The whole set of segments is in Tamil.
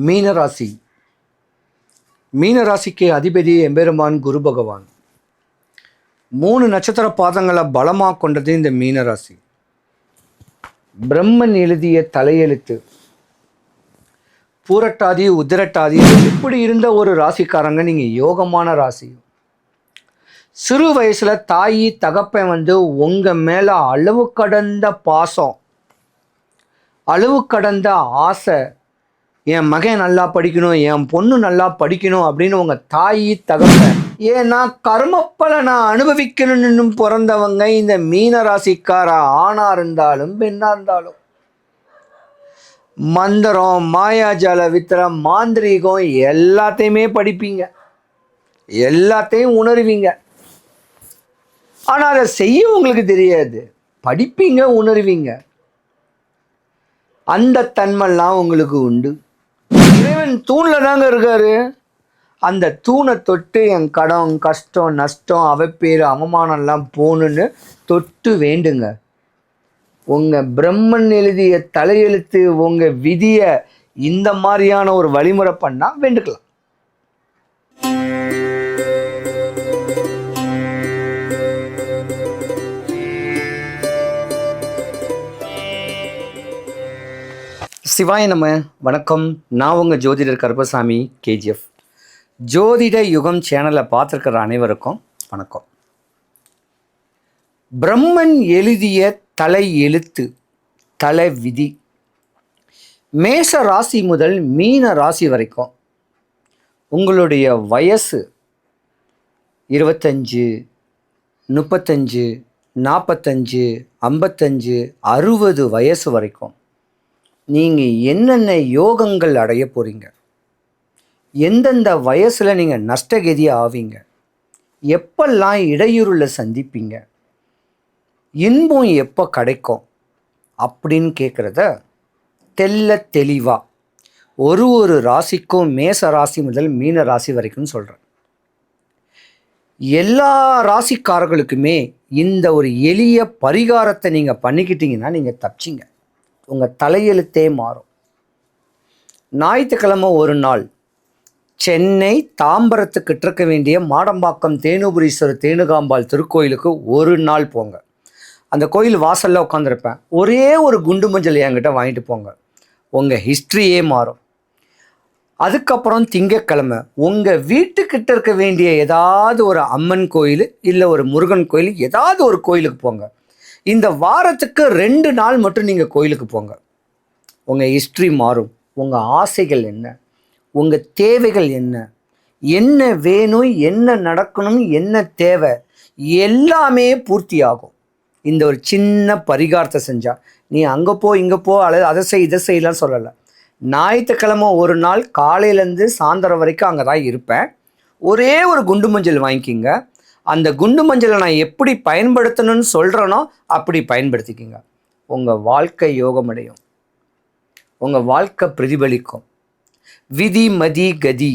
மீனராசி. மீனராசிக்கு அதிபதி எம்பெருமான் குரு பகவான். மூணு நட்சத்திர பாதங்களை பலமாக கொண்டது இந்த மீனராசி. பிரம்மன் எழுதிய தலையெழுத்து. பூரட்டாதி உதிரட்டாதி இப்படி இருந்த ஒரு ராசிக்காரங்க நீங்கள் யோகமான ராசி. சிறு வயசில் தாயி தகப்பன் வந்து உங்கள் மேலே அளவு கடந்த பாசம். அளவு கடந்த ஆசை. என் மகன் நல்லா படிக்கணும் என் பொண்ணு நல்லா படிக்கணும் அப்படின்னு உங்க தாயி தகவல ஏன்னா நான் அனுபவிக்கணும்னு பிறந்தவங்க இந்த மீன ராசிக்கார ஆணா இருந்தாலும் பெண்ணா இருந்தாலும். மந்திரம் மாயாஜால வித்திரம் மாந்திரீகம் எல்லாத்தையுமே படிப்பீங்க. எல்லாத்தையும் உணருவீங்க. ஆனால் அதை செய்ய உங்களுக்கு தெரியாது. படிப்பீங்க உணர்வீங்க. அந்த தன்மைலாம் உங்களுக்கு உண்டு. கடன் தூணில் தாங்க இருக்காரு. அந்த தூணை தொட்டு என் கடன் கஷ்டம் நஷ்டம் அவப்பேறு அவமானம்லாம் போகணுன்னு தொட்டு வேண்டுங்க. உங்கள் பிரம்மன் எழுதிய தலையெழுத்து உங்கள் விதியை இந்த மாதிரியான ஒரு வழிமுறை பண்ணால் வேண்டுக்கலாம். சிவாய நம்ம வணக்கம். நான் உங்கள் ஜோதிடர் கருப்பசாமி கேஜிஎஃப். ஜோதிட யுகம் சேனலை பார்த்துருக்கிற அனைவருக்கும் வணக்கம். பிரம்மன் எழுதிய தலை எழுத்து தலை விதி. மேஷ ராசி முதல் மீன ராசி வரைக்கும் உங்களுடைய வயசு இருபத்தஞ்சு முப்பத்தஞ்சு நாற்பத்தஞ்சு ஐம்பத்தஞ்சு அறுபது வயசு வரைக்கும் நீங்கள் என்னென்ன யோகங்கள் அடைய போகிறீங்க எந்தெந்த வயசில் நீங்கள் நஷ்டகதி ஆவீங்க? எப்பெல்லாம் இடையூறுல சந்திப்பீங்க? இன்பம் எப்போ கிடைக்கும்? அப்படின்னு கேட்குறத தெல்ல தெளிவாக ஒரு ஒரு ராசிக்கும் மேச ராசி முதல் மீன ராசி வரைக்கும் சொல்கிறேன் எல்லா ராசிக்காரர்களுக்குமே இந்த ஒரு எளிய பரிகாரத்தை நீங்கள் பண்ணிக்கிட்டீங்கன்னா நீங்கள் தப்பிச்சிங்க. உங்கள் தலையெழுத்தே மாறும். ஞாயிற்றுக்கிழமை ஒரு நாள் சென்னை தாம்பரத்துக்கிட்ட இருக்க வேண்டிய மாடம்பாக்கம் தேனுபுரீஸ்வரர் தேனுகாம்பாள் திருக்கோயிலுக்கு ஒரு நாள் போங்க. அந்த கோயில் வாசலில் உட்காந்துருப்பேன் ஒரே ஒரு குண்டு மஞ்சள் என்கிட்ட வாங்கிட்டு போங்க. உங்கள் ஹிஸ்ட்ரியே மாறும். அதுக்கப்புறம் திங்கக்கிழமை உங்கள் வீட்டுக்கிட்ட இருக்க வேண்டிய ஏதாவது ஒரு அம்மன் கோயில் இல்லை ஒரு முருகன் கோயில் ஏதாவது ஒரு கோயிலுக்கு போங்க. இந்த வாரத்துக்கு ரெண்டு நாள் மட்டும் நீங்கள் கோயிலுக்கு போங்க. உங்கள் ஹிஸ்ட்ரி மாறும். உங்கள் ஆசைகள் என்ன? உங்கள் தேவைகள் என்ன? என்ன வேணும்? என்ன நடக்கணும்? என்ன தேவை? எல்லாமே பூர்த்தி ஆகும் இந்த ஒரு சின்ன பரிகாரத்தை செஞ்சால் நீ அங்கே போ இங்கே போ அல்லது அதை செய் இதை செய்யலாம் சொல்லலை. ஞாயிற்றுக்கிழமை ஒரு நாள் காலையிலேருந்து சாயந்தரம் வரைக்கும் அங்கே தான் இருப்பேன். ஒரே ஒரு குண்டு மஞ்சள் வாங்கிக்கிங்க. அந்த குண்டு மஞ்சளை நான் எப்படி பயன்படுத்தணும்னு சொல்கிறேனோ அப்படி பயன்படுத்திக்கிங்க. உங்கள் வாழ்க்கை யோகமடையும். உங்கள் வாழ்க்கை பிரதிபலிக்கும். விதி மதி கதி.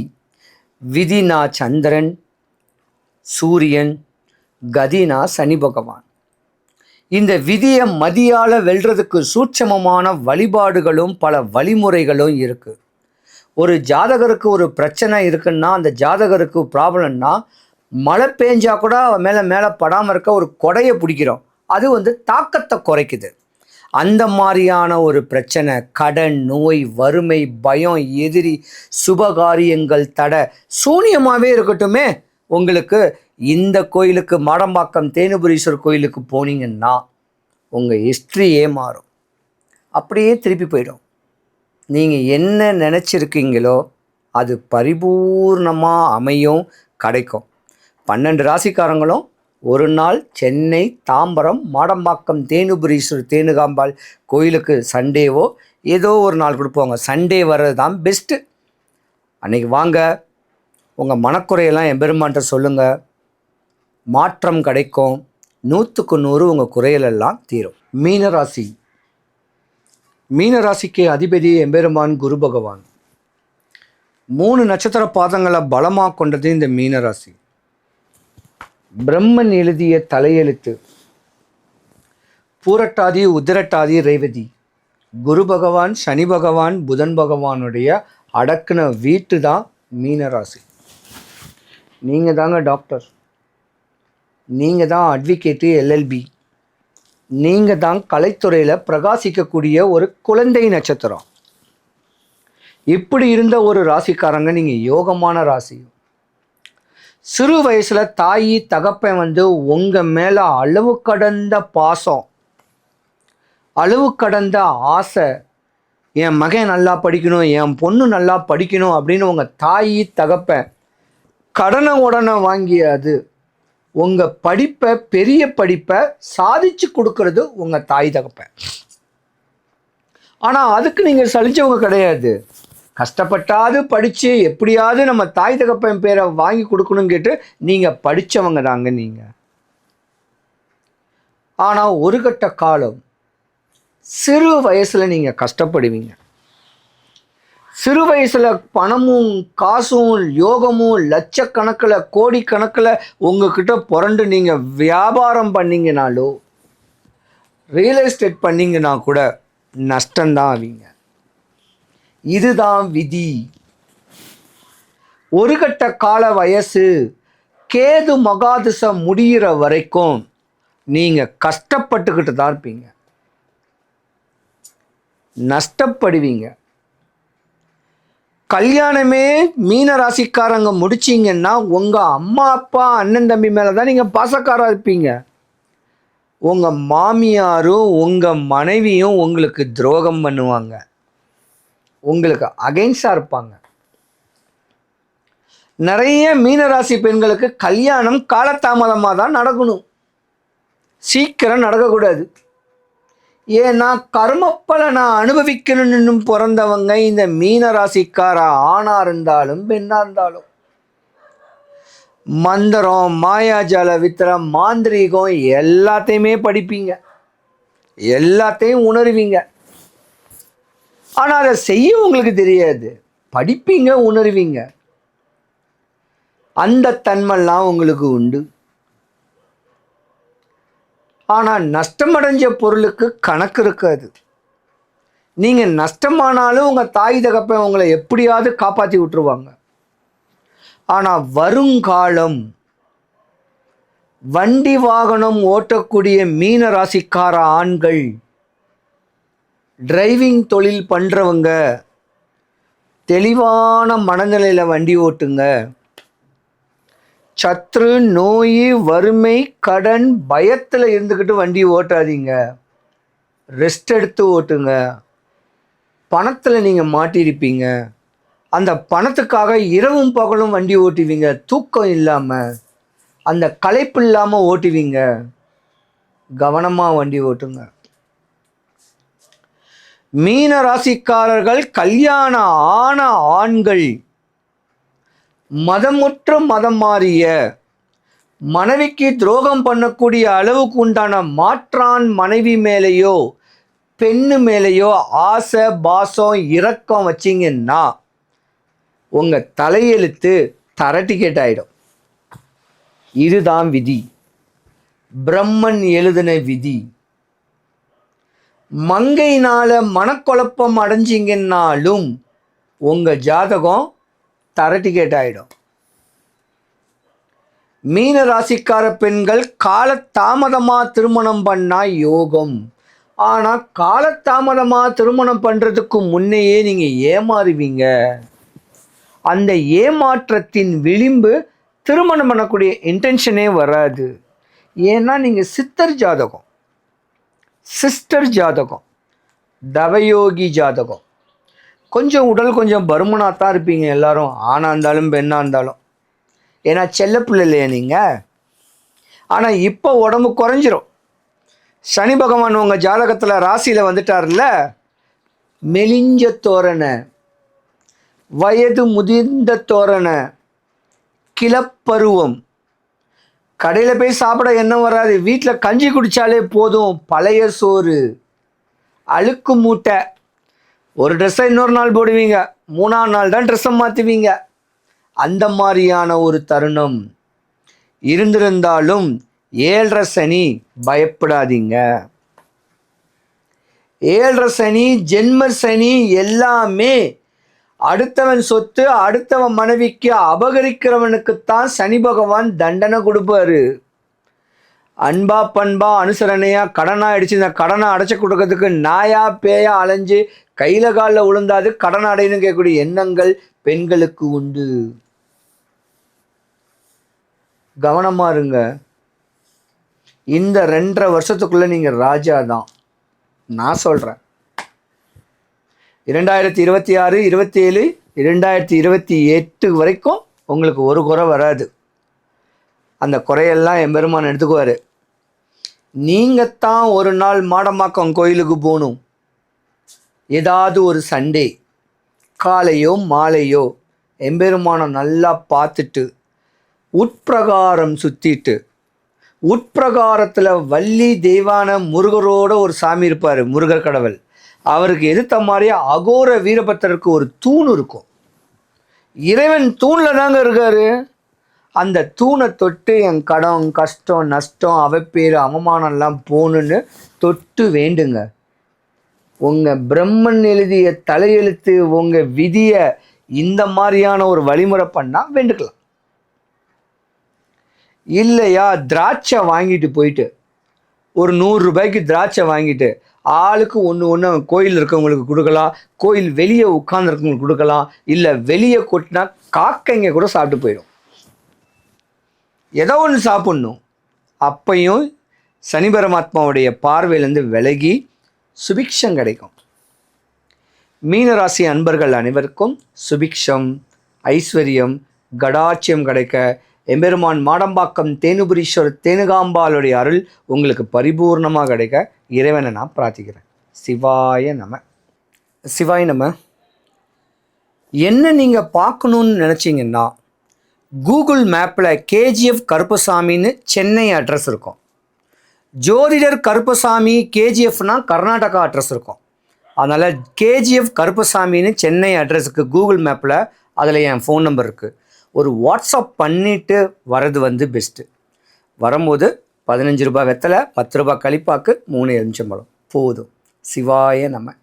விதினா சந்திரன் சூரியன் கதினா சனி பகவான். இந்த விதியை மதியால் வெல்றதுக்கு சூட்சமமான வழிபாடுகளும் பல வழிமுறைகளும் இருக்குது ஒரு ஜாதகருக்கு ஒரு பிரச்சனை இருக்குன்னா அந்த ஜாதகருக்கு ப்ராப்ளம்னா மழை பெஞ்சா கூட அவன் மேலே மேலே படாமல் இருக்க ஒரு கொடையை பிடிக்கிறோம். அது வந்து தாக்கத்தை குறைக்குது. அந்த மாதிரியான ஒரு பிரச்சனை கடன் நோய் வறுமை பயம் எதிரி சுபகாரியங்கள் தடை சூனியமாகவே இருக்கட்டுமே. உங்களுக்கு இந்த கோயிலுக்கு மாடம்பாக்கம் தேனுபுரீஸ்வரர் கோயிலுக்கு போனீங்கன்னா உங்கள் ஹிஸ்ட்ரியே மாறும். அப்படியே திருப்பி போயிடும். நீங்கள் என்ன நினச்சிருக்கீங்களோ அது பரிபூர்ணமாக அமையும் கிடைக்கும். பன்னெண்டு ராசிக்காரங்களும் ஒரு நாள் சென்னை தாம்பரம் மாடம்பாக்கம் தேனுபுரீஸ்வரர் தேனுகாம்பாள் கோயிலுக்கு சண்டேவோ ஏதோ ஒரு நாள் கொடுப்போங்க. சண்டே வர்றது தான் பெஸ்ட்டு அன்னைக்கு வாங்க. உங்கள் மனக்குறையெல்லாம் எம்பெருமான்ட்ட சொல்லுங்கள் மாற்றம் கிடைக்கும். நூற்றுக்கு நூறு உங்கள் குறையலெல்லாம் தீரும். மீனராசி. மீனராசிக்கு அதிபதி எம்பெருமான் குரு பகவான். மூணு நட்சத்திர பாதங்களை பலமாக கொண்டது இந்த மீனராசி. பிரம்மன் எழுதிய தலையெழுத்து. பூரட்டாதி உதிரட்டாதி ரேவதி. குரு பகவான் சனி பகவான் புதன் பகவானுடைய அடக்குன வீட்டு தான் மீனராசி. நீங்கள் தாங்க டாக்டர். நீங்கள் தான் அட்வொகேட்டு எல்எல்பி நீங்கள் தான் கலைத்துறையில் பிரகாசிக்கக்கூடிய ஒரு குழந்தை நட்சத்திரம். இப்படி இருந்த ஒரு ராசிக்காரங்க நீங்கள் யோகமான ராசி. சிறு வயசில் தாயி தகப்பன் வந்து உங்கள் மேலே அளவு கடந்த பாசம். அளவு கடந்த ஆசை. என் மகன் நல்லா படிக்கணும் என் பொண்ணு நல்லா படிக்கணும் அப்படின்னு உங்கள் தாயி தகப்பன் கடனை உடனே வாங்கியாது உங்கள் படிப்பை பெரிய படிப்பை சாதிச்சு கொடுக்கறது உங்கள் தாய் தகப்பன். ஆனால் அதுக்கு நீங்கள் சலிச்சவங்க கிடையாது. கஷ்டப்பட்டாது படித்து எப்படியாவது நம்ம தாய் தகப்பன் பேரை வாங்கி கொடுக்கணும்னு கேட்டு நீங்கள் படித்தவங்க தாங்க நீங்கள் ஆனால் ஒரு கட்ட காலம் சிறு வயசில் நீங்கள் கஷ்டப்படுவீங்க. சிறு வயசில் பணமும் காசும் யோகமும் லட்சக்கணக்கில் கோடிக்கணக்கில் உங்ககிட்ட புரண்டு நீங்கள் வியாபாரம் பண்ணிங்கனாலோ ரியல் எஸ்டேட் பண்ணிங்கன்னா கூட நஷ்டம்தான் ஆவீங்க. இதுதான் விதி. ஒரு கட்ட கால வயசு கேது மகாதிசம் முடிகிற வரைக்கும் நீங்கள் கஷ்டப்பட்டுக்கிட்டு தான் இருப்பீங்க. நஷ்டப்படுவீங்க. கல்யாணமே மீன ராசிக்காரங்க முடிச்சிங்கன்னா உங்கள் அம்மா அப்பா அண்ணன் தம்பி மேலே தான் நீங்கள் பாசக்காராக இருப்பீங்க. உங்கள் மாமியாரும் உங்கள் மனைவியும் உங்களுக்கு துரோகம் பண்ணுவாங்க. உங்களுக்கு அகைன்ஸ்டாக இருப்பாங்க. நிறைய மீனராசி பெண்களுக்கு கல்யாணம் காலதாமதமாக தான் நடக்கணும். சீக்கிரம் நடக்கக்கூடாது. ஏன்னா கர்மப்பலனை அனுபவிக்கணும்னு பிறந்தவங்க இந்த மீனராசிக்காரா ஆணாக இருந்தாலும் பெண்ணாக இருந்தாலும். மந்திரம் மாயாஜால வித்திரம் மாந்திரீகம் எல்லாத்தையுமே படிப்பீங்க. எல்லாத்தையும் உணருவீங்க. ஆனால் அதை செய்ய உங்களுக்கு தெரியாது. படிப்பீங்க உணருவீங்க. அந்த தன்மைலாம் உங்களுக்கு உண்டு. ஆனால் நஷ்டமடைஞ்ச பொருளுக்கு கணக்கு இருக்காது. நீங்கள் நஷ்டமானாலும் உங்கள் தாய் தகப்பன் உங்களை எப்படியாவது காப்பாற்றி விட்டுருவாங்க. ஆனால் வருங்காலம் வண்டி வாகனம் ஓட்டக்கூடிய மீன ராசிக்கார ஆண்கள் டிரைவிங் தொழில் பண்ணுறவங்க தெளிவான மனநிலையில் வண்டி ஓட்டுங்க. சத்ரு நோய் வறுமை கடன் பயத்தில் இருந்துக்கிட்டு வண்டி ஓட்டாதீங்க. ரெஸ்ட் எடுத்து ஓட்டுங்க. பணத்தில் நீங்கள் மாட்டியிருப்பீங்க. அந்த பணத்துக்காக இரவும் பகலும் வண்டி ஓட்டுவீங்க. தூக்கம் இல்லாமல் அந்த களைப்பு இல்லாமல் ஓட்டுவீங்க. கவனமாக வண்டி ஓட்டுங்க. மீன ராசிக்காரர்கள் கல்யாணம் ஆன ஆண்கள். மதமுற்ற மதம் மாறிய மனைவிக்கு துரோகம் பண்ணக்கூடிய அளவுக்கு உண்டான மாற்றான் மனைவி மேலேயோ பெண்ணு மேலேயோ ஆசை பாசம் இரக்கம் வச்சிங்கன்னா உங்கள் தலையெழுத்து தரட்டிக்கெட் ஆகிடும் இதுதான் விதி. பிரம்மன் எழுதின விதி. மங்கையினால மனக்குழப்பம் அடைஞ்சிங்கன்னாலும் உங்கள் ஜாதகம் தர ஆகிடும் மீன ராசிக்கார பெண்கள் காலத்தாமதமாக திருமணம் பண்ணால் யோகம். ஆனால் காலத்தாமதமாக திருமணம் பண்ணுறதுக்கு முன்னையே நீங்கள் ஏமாறுவீங்க. அந்த ஏமாற்றத்தின் விளிம்பு திருமணம் பண்ணக்கூடிய இன்டென்ஷனே வராது. ஏன்னா நீங்கள் சித்தர் ஜாதகம். சிஸ்டர் ஜாதகம் தவயோகி ஜாதகம். கொஞ்சம் உடல் கொஞ்சம் பருமனாக தான் இருப்பீங்க எல்லாரும். ஆணாக இருந்தாலும் பெண்ணாக இருந்தாலும். ஏன்னா செல்லப்பிள்ளை இல்லையா நீங்கள் ஆனால் இப்போ உடம்பு குறைஞ்சிரும். சனி பகவான் உங்கள் ஜாதகத்தில் ராசியில் வந்துட்டார்ல மெலிஞ்ச தோரணை. வயது முதிர்ந்த தோரணை. கிளப்பருவம். கடையில் போய் சாப்பிட என்ன வராது. வீட்டில் கஞ்சி குடித்தாலே போதும். பழைய சோறு. அழுக்கு மூட்டை. ஒரு ட்ரெஸ்ஸை இன்னொரு நாள் போடுவீங்க. மூணாம் நாள் தான் ட்ரெஸ்ஸை மாற்றுவீங்க அந்த மாதிரியான ஒரு தருணம் இருந்திருந்தாலும் ஏழரை சனி பயப்படாதீங்க. ஏழரை சனி ஜென்ம சனி எல்லாமே அடுத்தவன் சொத்து அடுத்தவன் மனைவிக்கு அபகரிக்கிறவனுக்குத்தான் சனி பகவான் தண்டனை கொடுப்பாரு. அன்பா பண்பா அனுசரணையா கடனா அடிச்சு இந்த கடனை அடைச்சி கொடுக்கறதுக்கு நாயா பேயா அலைஞ்சு கையில காலில் விழுந்தாது கடன் அடையணும் கேட்கக்கூடிய எண்ணங்கள் பெண்களுக்கு உண்டு. கவனமா இருங்க. இந்த ரெண்டரை வருஷத்துக்குள்ள நீங்க ராஜா தான். நான் சொல்றேன். இரண்டாயிரத்தி இருபத்தி ஆறு இருபத்தி ஏழு இரண்டாயிரத்தி இருபத்தி எட்டு வரைக்கும் உங்களுக்கு ஒரு குறை வராது. அந்த குறையெல்லாம் என் பெருமான் எடுத்துக்குவார். நீங்கத்தான் ஒரு நாள் மாடமாக்கம் கோயிலுக்கு போகணும். ஏதாவது ஒரு சண்டே காலையோ மாலையோ எம்பெருமானம் நல்லா பார்த்துட்டு உட்பிரகாரம் சுற்றிட்டு உட்பிரகாரத்தில் வள்ளி தெய்வான முருகரோட ஒரு சாமி இருப்பார் முருகர் கடவுள். அவருக்கு எதிர்த்த மாதிரியே அகோர வீரபத்திரருக்கு ஒரு தூண் இருக்கும். இறைவன் தூணில் தாங்க இருக்காரு. அந்த தூணை தொட்டு என் கடன் கஷ்டம் நஷ்டம் அவப்பேர் அவமானம்லாம் போகணுன்னு தொட்டு வேண்டுங்க. உங்கள் பிரம்மன் எழுதிய தலையெழுத்து உங்கள் விதியை இந்த மாதிரியான ஒரு வழிமுறை பண்ணால் வேண்டுக்கலாம். இல்லையா திராட்சை வாங்கிட்டு போயிட்டு ஒரு நூறு ரூபாய்க்கு திராட்சை வாங்கிட்டு ஆளுக்கு ஒன்று ஒன்று கோயில் இருக்கவங்களுக்கு கொடுக்கலாம் கோயில் வெளியே உட்காந்துருக்கவங்களுக்கு கொடுக்கலாம் இல்லை வெளியே கொட்டினா காக்கைங்க கூட சாப்பிட்டு போயிடும் ஏதோ ஒன்று சாப்பிட்ணும். அப்பையும் சனி பரமாத்மாவுடைய பார்வையிலேருந்து விலகி சுபிக்ஷம் கிடைக்கும். மீனராசி அன்பர்கள் அனைவருக்கும் சுபிக்ஷம் ஐஸ்வர்யம் கடாட்சியம் கிடைக்க எம்பெருமான் மாடம்பாக்கம் தேனுபுரீஸ்வரர் தேனுகாம்பாளுடைய அருள் உங்களுக்கு பரிபூர்ணமாக கிடைக்க இறைவனை நான் பிரார்த்திக்கிறேன். சிவாய நம. சிவாய நம. என்ன நீங்கள் பார்க்கணுன்னு நினச்சிங்கன்னா கூகுள் மேப்பில் கேஜிஎஃப் கருப்பசாமின்னு சென்னை அட்ரஸ் இருக்கும். ஜோதிடர் கருப்பசாமி கேஜிஎஃப்னா கர்நாடகா அட்ரஸ் இருக்கும். அதனால் கேஜிஎஃப் கருப்பசாமின்னு சென்னை அட்ரஸுக்கு கூகுள் மேப்பில் அதில் என் ஃபோன் நம்பர் இருக்குது ஒரு வாட்ஸ்அப் பண்ணிவிட்டு வர்றது வந்து பெஸ்ட்டு வரும்போது பதினஞ்சு ரூபாய் வெத்தலை பத்து ரூபாய் கழிப்பாக்கு மூணு எலுமிச்சம்பழம். போதும். சிவாய நம்ம